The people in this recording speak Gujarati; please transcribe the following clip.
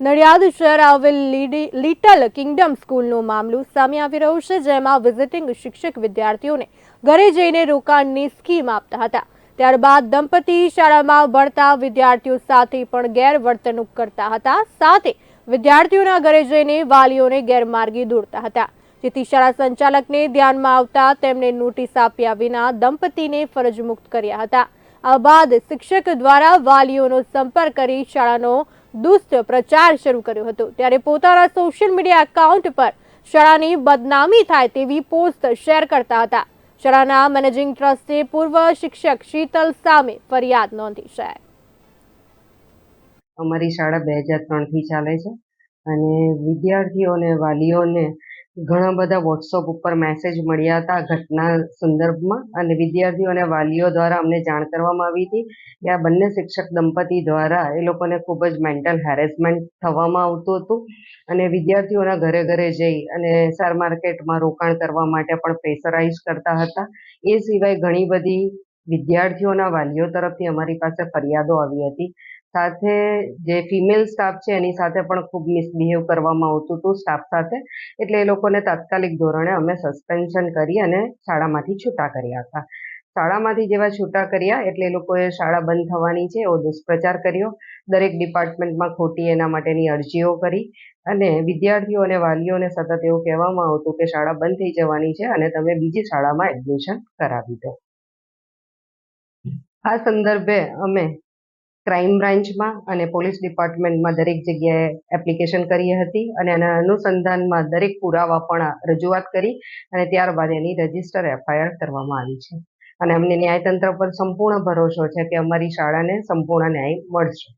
નડિયાદ શહેર આવેલ લિટલ કિંગડમ સ્કૂલનું મામલું સામે આવી રહ્યું છે, જેમાં વિઝિટિંગ શિક્ષક વિદ્યાર્થીઓને ઘરે જઈને રોકાણની સ્કીમ આપતા હતા. ત્યારબાદ દંપતી શાળામાં ભણતા વિદ્યાર્થીઓ સાથે પણ ગેરવર્તણૂક કરતા હતા. સાથે વિદ્યાર્થીઓના ઘરે જઈને વાલીઓને ગેરમાર્ગે દોરતા હતા. જેથી શાળા સંચાલકને ધ્યાનમાં આવતા તેમને નોટિસ આપ્યા વિના દંપતીને ફરજ મુક્ત કર્યા હતા. આ બાદ શિક્ષક દ્વારા વાલીઓનો સંપર્ક કરી શાળાનો દુષ્ટ પ્રચાર શરૂ કર્યો હતો. ત્યારે પોતાના સોશિયલ મીડિયા એકાઉન્ટ પર શાળાની બદનામી થાય તેવી પોસ્ટ શેર કરતા હતા. શાળાના મેનેજિંગ ટ્રસ્ટે પૂર્વ શિક્ષક શીતલ સામે ફરિયાદ નોંધી છે. અમારી શાળા બે હજાર ત્રણથી ચાલે છે અને વિદ્યાર્થીઓને, વાલીઓને ઘણા બધા વોટ્સઅપ ઉપર મેસેજ મળ્યા હતા ઘટના સંદર્ભમાં અને વિદ્યાર્થીઓ અને વાલીઓ દ્વારા અમને જાણ કરવામાં આવી હતી. કે આ બંને શિક્ષક દંપતી દ્વારા એ લોકોને ખૂબ જ મેન્ટલ હેરેસમેન્ટ થવામાં આવતું હતું અને વિદ્યાર્થીઓના ઘરે ઘરે જઈ અને શેર માર્કેટમાં રોકાણ કરવા માટે પણ પ્રેશરાઇઝ કરતા હતા. એ સિવાય ઘણી બધી વિદ્યાર્થીઓના વાલીઓ તરફથી અમારી પાસે ફરિયાદો આવી હતી. સાથે જે ફિમેલ સ્ટાફ છે, એની સાથે પણ ખૂબ મિસબિહેવ કરવામાં આવતું હતું સ્ટાફ સાથે. એટલે એ લોકોને તાત્કાલિક ધોરણે અમે સસ્પેન્શન કરી અને શાળામાંથી છૂટા કર્યા હતા. શાળામાંથી જેવા છૂટા કર્યા, એટલે એ લોકોએ શાળા બંધ થવાની છે, એવો દુષ્પ્રચાર કર્યો. દરેક ડિપાર્ટમેન્ટમાં ખોટી એના માટેની અરજીઓ કરી અને વિદ્યાર્થીઓ અને વાલીઓને સતત એવું કહેવામાં આવતું કે શાળા બંધ થઈ જવાની છે અને તમે બીજી શાળામાં એડમિશન કરાવી દો. આ સંદર્ભે અમે ક્રાઇમ બ્રાન્ચમાં અને પોલીસ ડિપાર્ટમેન્ટમાં દરેક જગ્યાએ એપ્લિકેશન કરી હતી અને એના અનુસંધાનમાં દરેક પુરાવા પણ રજૂઆત કરી અને ત્યારબાદ એની રજિસ્ટર એફઆઈઆર કરવામાં આવી છે. અને અમને ન્યાયતંત્ર પર સંપૂર્ણ ભરોસો છે કે અમારી શાળાને સંપૂર્ણ ન્યાય મળશે.